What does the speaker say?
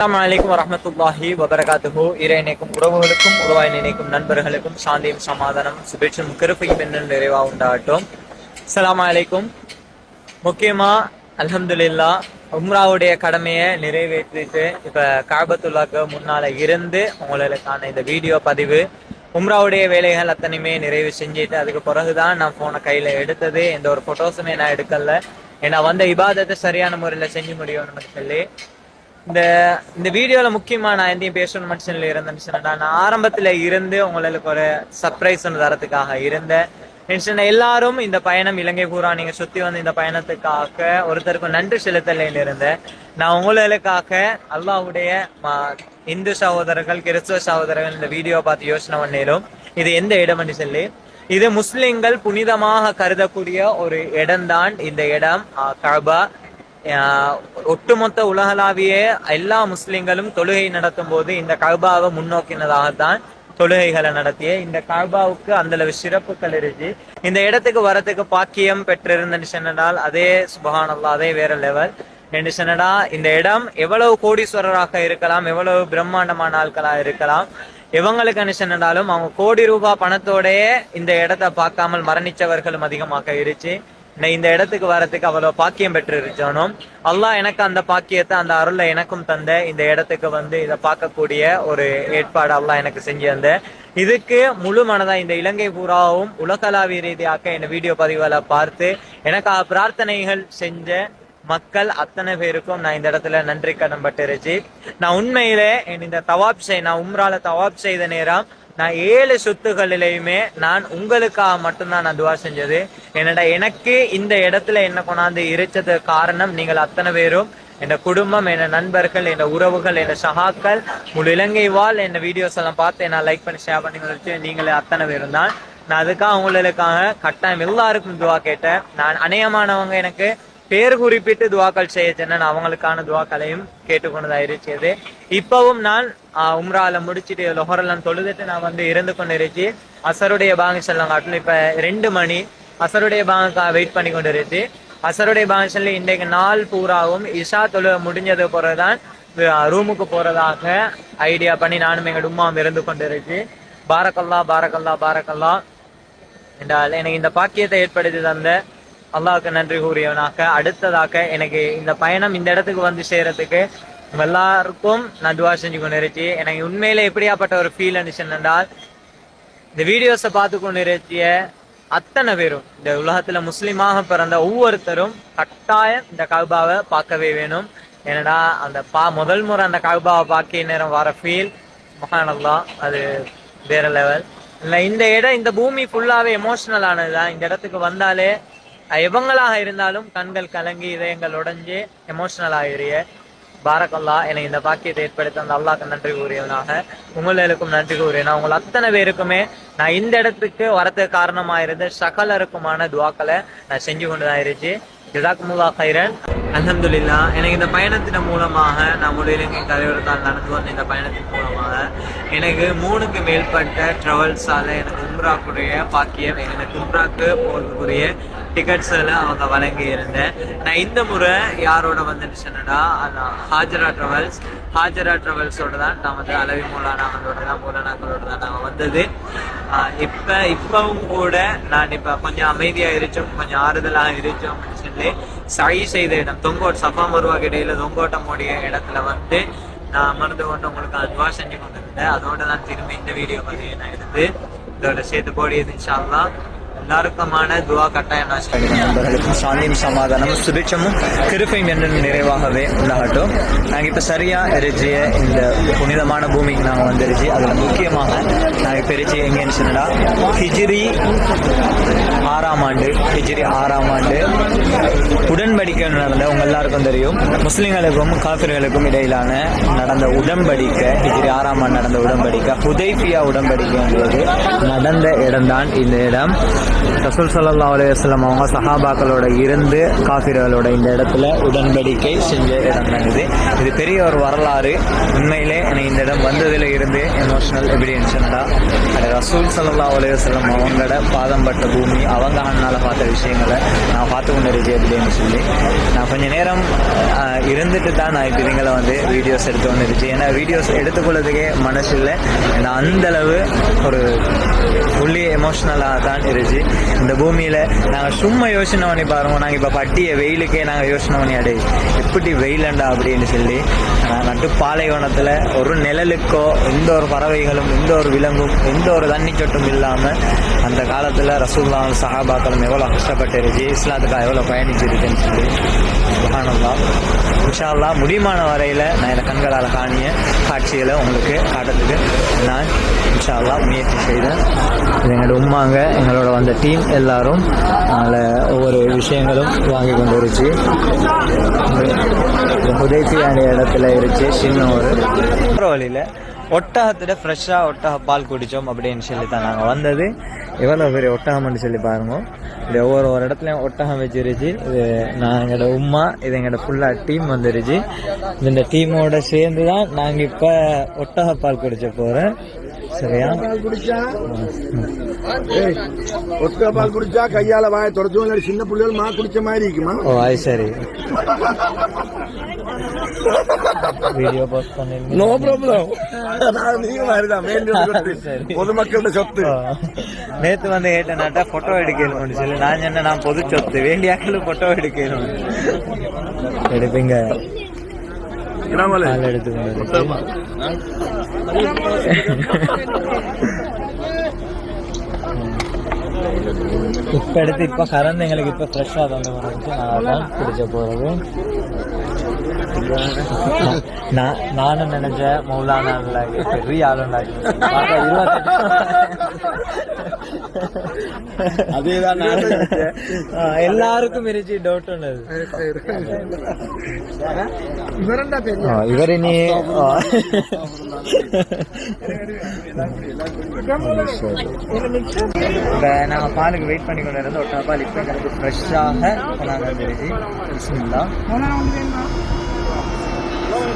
அஸ்ஸலாமு வலைக்கம் வரமத்துல்லாஹி வபரகாத்துஹு. இறைநேக்கும் உறவுகளுக்கும் உருவாய் நினைக்கும் நண்பர்களுக்கும் சாந்தியும் சமாதானம் சுபேட்சும் கிருப்பையும் என்ன நிறைவா உண்டாகட்டும். அஸ்ஸலாமு வலைக்கும் முக்கியமா அல்ஹம்துலில்லா உம்ராவுடைய கடமையை நிறைவேற்றிட்டு இப்ப காபத்துல்லாக்கு முன்னால இருந்து உங்களுக்கான இந்த வீடியோ பதிவு உம்ராவுடைய வேலைகள் அத்தனையுமே நிறைவு செஞ்சுட்டு அதுக்கு பிறகு தான் நான் ஃபோனை கையில எடுத்தது. எந்த ஒரு ஃபோட்டோஸுமே நான் எடுக்கல. ஏன்னா வந்த இபாதத்தை சரியான முறையில செஞ்சு முடியும்னு சொல்லி இந்த இந்த வீடியோவில் முக்கியமா நான் எந்தையும் பேசணும் மனுஷன்ல இருந்தேன்னு சொன்னா நான் ஆரம்பத்துல இருந்து உங்களுக்கு ஒரு சர்ப்ரைஸ் தரத்துக்காக இருந்தேன். சொன்ன எல்லாரும் இந்த பயணம் இலங்கை பூரா நீங்க சுத்தி வந்து இந்த பயணத்துக்காக ஒருத்தருக்கும் நன்றி செலுத்தலைன்னு இருந்தேன். நான் உங்களுக்காக அல்லாவுடைய ம- இந்து சகோதரர்கள் கிறிஸ்துவ சகோதரர்கள் இந்த வீடியோ பார்த்து யோசனை பண்ணிடும் இது எந்த இடம்னு சொல்லி. இது முஸ்லிம்கள் புனிதமாக கருதக்கூடிய ஒரு இடம்தான் இந்த இடம் அஹ், ஒட்டுமொத்த உலகளாவிய எல்லா முஸ்லிம்களும் தொழுகை நடத்தும் போது இந்த கல்பாவை முன்னோக்கினதாகத்தான் தொழுகைகளை நடத்திய இந்த கல்பாவுக்கு அந்த அளவு சிறப்புகள் இருக்கு. இந்த இடத்துக்கு வரத்துக்கு பாக்கியம் பெற்றிருந்தேன்னு சொன்னால் அதே சுபகானல்லா அதே வேற லெவல் என்று சொன்னடா இந்த இடம் எவ்வளவு கோடீஸ்வரராக இருக்கலாம் எவ்வளவு பிரம்மாண்டமான ஆட்களா இருக்கலாம். இவங்களுக்கு என்ன அவங்க கோடி ரூபாய் பணத்தோடயே இந்த இடத்தை பார்க்காமல் மரணிச்சவர்களும் அதிகமாக இருச்சு. நான் இந்த இடத்துக்கு வரதுக்கு அவ்வளோ பாக்கியம் பெற்று அல்லாஹ் எனக்கு அந்த பாக்கியத்தை அந்த அருளை எனக்கும் தந்த இந்த இடத்துக்கு வந்து இதை பார்க்கக்கூடிய ஒரு ஏற்பாடு அல்லாஹ் எனக்கு செஞ்சு தந்த இதுக்கு முழு மனதா இந்த இலங்கை பூராவும் உலகளாவிய ரீதியாக இந்த வீடியோ பதிவுகளை பார்த்து எனக்கு பிரார்த்தனைகள் செஞ்ச மக்கள் அத்தனை பேருக்கும் நான் இந்த இடத்துல நன்றி கடன் பட்டுருச்சு நான் உண்மையிலே என் இந்த தவாப் செய் நான் உம்ரால தவாப் செய்த நேரம் நான் ஏழு சொத்துகளிலையுமே நான் உங்களுக்காக மட்டும்தான் நான் துவா செஞ்சது. என்னடா எனக்கு இந்த இடத்துல என்ன கொண்டாந்து இருச்சது காரணம் நீங்கள் அத்தனை பேரும் என் குடும்பம் என் நண்பர்கள் என் உறவுகள் என் சகாக்கள் முழு இலங்கை வாழ் என் வீடியோஸ் எல்லாம் பார்த்து நான் லைக் பண்ணி ஷேர் பண்ணி வச்சு நீங்களே அத்தனை பேரும் தான். நான் அதுக்காக உங்களுக்காக கட்டாயம் எல்லாருக்கும் துவா கேட்டேன். நான் அநேகமானவங்க எனக்கு பேர் குறிப்பிட்டு துவாக்கள் செய்ய சொன்னேன். அவங்களுக்கான துவாக்களையும் கேட்டுக்கொண்டதா இருச்சது இப்பவும் நான் ஆஹ், உம்ரால முடிச்சிட்டு லொஹரெல்லாம் தொழுதுட்டு நான் வந்து இருந்து கொண்டு இருச்சு அசருடைய பாங்க செல்லம் காட்டணும் இப்ப ரெண்டு மணி அசருடைய பாங்க வெயிட் பண்ணி கொண்டு இருச்சு அசருடைய பாங்க இன்றைக்கு நாள் பூராவும் இஷா தொழு முடிஞ்சது பிறகுதான் ரூமுக்கு போறதாக ஐடியா பண்ணி நானும் எங்க உமாவும் இருந்து கொண்டு இருச்சு பாரக்கல்லா பாரக்கல்லா பாரக்கல்லா. என்றால் எனக்கு இந்த பாக்கியத்தை ஏற்படுத்தி தந்த அல்லாவுக்கு நன்றி கூறியவனாக. அடுத்ததாக எனக்கு இந்த பயணம் இந்த இடத்துக்கு வந்து சேரத்துக்கு எல்லாருக்கும் நான் துவா செஞ்சு கொண்டு இருந்துச்சு எனக்கு உண்மையில எப்படியாப்பட்ட ஒரு ஃபீல் இருந்துச்சு என்றால் இந்த வீடியோஸை பார்த்து கொண்டு இருக்கிய அத்தனை பேரும் இந்த உலகத்துல முஸ்லீமாக பிறந்த ஒவ்வொருத்தரும் கட்டாயம் இந்த கவுபாவை பார்க்கவே வேணும். ஏன்னா அந்த பா முதல் முறை அந்த கவுபாவை பார்க்க நேரம் வர ஃபீல் மகானல்லா அது வேற லெவல் இல்லை இந்த இடம் இந்த பூமி ஃபுல்லாகவே எமோஷ்னல் ஆனதுதான். இந்த இடத்துக்கு வந்தாலே எவங்களாக இருந்தாலும் கண்கள் கலங்கி இதயங்கள் உடைஞ்சு எமோஷனல் ஆகிறிய. பாரக்கல்லா எனக்கு இந்த பாக்கியத்தை ஏற்படுத்த அந்த அல்லாக்கு நன்றி கூறியவனாக. உங்களுக்கும் நன்றி கூறியனா. உங்கள் அத்தனை பேருக்குமே நான் இந்த இடத்துக்கு வரத்துக்கு காரணமாக இருந்த சகலருக்குமான துவாக்களை நான் செஞ்சு கொண்டு தான் இருந்துச்சு. ஜிதாக்குமுல்லா ஹைரன் அலமதுல்லா எனக்கு இந்த பயணத்தின் மூலமாக நான் முடியலங்கை தலைவரத்தால் நடந்து வந்த இந்த பயணத்தின் மூலமாக எனக்கு மூணுக்கு மேற்பட்ட ட்ராவல்ஸால எனக்கு உம்ராக்குரிய பாக்கியம் எனக்கு உம்ராக்கு போகிறதுக்குரிய டிக்கெட்ஸில் அவங்க வழங்கி இருந்தேன் நான் இந்த முறை யாரோட வந்துட்டு சொன்னடா அதான் ஹாஜரா ட்ராவல்ஸ் ஹாஜரா ட்ராவல்ஸோட தான் நான் வந்து அளவி மூலானாங்களோட தான் மூலானாங்களோட தான் நாங்கள் வந்தது. இப்போ இப்பவும் கூட நான் இப்போ கொஞ்சம் அமைதியாக இருச்சோம் கொஞ்சம் ஆறுதலாக இருச்சோம் அப்படின்னு சொல்லி சை செய்த இடம் தொங்கோட் சஃபா மருவாக்கு இடையில தொங்கோட்டமுடைய இடத்துல வந்து நான் அமர்ந்து கொண்டு உங்களுக்கு அதுவாக செஞ்சு கொண்டிருந்தேன். அதோட தான் திரும்பி இந்த வீடியோ பதிவு நான் எடுத்து இதோட சேர்த்து போடியது இன்ஷால்லா எல்லாருக்குமான துவா கட்டாயம் நண்பர்களுக்கும் சாந்தியும் சமாதானமும் சுபிட்சமும் கிருப்பையும் என்று நிறைவாகவே உண்டாகட்டும். நாங்கள் இப்போ சரியா எரிச்சிய இந்த புனிதமான பூமிக்கு நாங்கள் வந்துருச்சு. அதில் முக்கியமாக நாங்கள் இப்போ எரிச்சி எங்கேன்னு சொன்னா ஹிஜிரி ஆறாம் ஆண்டு ஹிஜ்ரி ஆறாம் ஆண்டு. உடன்படிக்கை நடந்த உங்க எல்லாருக்கும் தெரியும். முஸ்லிம்களுக்கும் காபிர்களுக்கும் இடையிலான நடந்த உடன்படிக்கை ஹிஜ்ரி ஆறாம் ஆண்டு நடந்த உடன்படிக்கை ஹுதைஃபியா உடன்படிக்கைன்றது நடந்த இடம்தான் இந்த இடம். ரசூல் சல்லா அலுவலம் அவங்க சஹாபாக்களோட இருந்து காஃபிர்களோட இந்த இடத்துல உடன்படிக்கை செஞ்ச இடம் தான் இது. இது பெரிய ஒரு வரலாறு. உண்மையிலே எனக்கு இந்த இடம் வந்ததில் இருந்து எமோஷனல் எவிடென்ஸ்டா அது ரசூல் சல்லா அலுவலம் அவங்களோட பாதம் பட்ட பூமி அவங்க அண்ணால் பார்த்த விஷயங்களை நான் பார்த்து கொண்டு இருக்கேன் அப்படின்னு சொல்லி. நான் கொஞ்ச நேரம் இருந்துட்டு தான் நான் இப்போ இதுங்களை வந்து வீடியோஸ் எடுத்து கொண்டு இருந்துச்சு ஏன்னா வீடியோஸ் எடுத்துக்கொள்ளதுக்கே மனசு இல்லை. ஏன்னா அந்த அளவு ஒரு ஃபுல்லி எமோஷ்னலாக தான் இருந்துச்சு. இந்த பூமியில் நாங்கள் சும்மா யோசனை பண்ணி பாருங்க. நாங்கள் இப்போ பட்டியை வெயிலுக்கே நாங்கள் யோசனை பண்ணி அடே எப்படி வெயிலண்டா அப்படின்னு சொல்லி நான் நட்டு பாலைவனத்தில் ஒரு நிழலுக்கோ எந்த ஒரு பறவைகளும் எந்த ஒரு விலங்கும் எந்த ஒரு தண்ணி சொட்டும் இல்லாமல் அந்த காலத்தில் ரசூல்லா சஹாபாக்களும் எவ்வளோ கஷ்டப்பட்டுருச்சு இஸ்லாத்துக்காக எவ்வளோ பயணிச்சிருக்குன்னு சொல்லி. சுபஹானல்லா இன்ஷால்லா அல்லாஹ் முடியுமான வரையில் நான் இந்த கண்களால் காணிய காட்சிகளை உங்களுக்கு காட்டுறதுக்கு நான் இன்ஷால்லா முயற்சி செய்தேன். இது எங்களோட உமாங்க எங்களோட வந்த டீம் எல்லாரும் அதில் ஒவ்வொரு விஷயங்களும் வாங்கி கொண்டு இருச்சு உதயத்தியான இடத்துல இருந்துச்சு சின்ன ஒரு வழியில் ஒட்டகத்துல ஃப்ரெஷ்ஷாக ஒட்டக பால் குடித்தோம் அப்படின்னு சொல்லி தான் நாங்கள் வந்தது. எவ்வளோ பெரிய ஒட்டகம்னு சொல்லி பாருங்க. இது ஒவ்வொரு ஒரு இடத்துலையும் ஒட்டகம் வச்சிருச்சு. இது நான் எங்களோட உமா இது எங்களோட ஃபுல்லாக டீம் வந்துருச்சு. இந்த டீமோட சேர்ந்து தான் நாங்கள் இப்போ ஒட்டக பால் குடிச்ச போகிறேன் சரியா? பால் குடிச்சா ஏய், ஒத்த பால் குடிச்சா கையால வாய தொடச்சும் சின்ன பிள்ளைகள் மா குடிச்ச மாதிரி இருக்குமா ஓ அது சரி. வீடியோ போஸ்ட் பண்ணிருந்தேன் நோ ப்ராப்ளம் நான் நீங்க மாதிரிதான். பொதுமக்களோட சொத்து. நேத்து வந்து கேட்டேனாட்டா போட்டோ எடுக்கணும்னு சொல்லி நான் சொன்னேன் நான் பொது சொத்து. வேண்டியாக்கள் போட்டோ எடுக்கணும் எடுப்பீங்க. கால் எடுத்துக்கணும் இப்ப எடுத்து இப்ப கறந்து எங்களுக்கு இப்ப ஃப்ரெஷ்ஷா தந்து வந்துச்சு நான் அதான் குடிச்ச போறது. நான் நானும் நினைச்சேன் மௌலானா பெரிய இருபத்தெட்டு. அதேதான் எல்லாருக்கும் இருந்துச்சு டவுட் உள்ளது இவர் இனி நாங்க பாலுக்கு வெயிட் பண்ணி கொண்டு இருந்தோம் ஒட்டா பால் இப்ப எங்களுக்கு ஃப்ரெஷ்ஷாக கொண்டாந்து வந்துருச்சு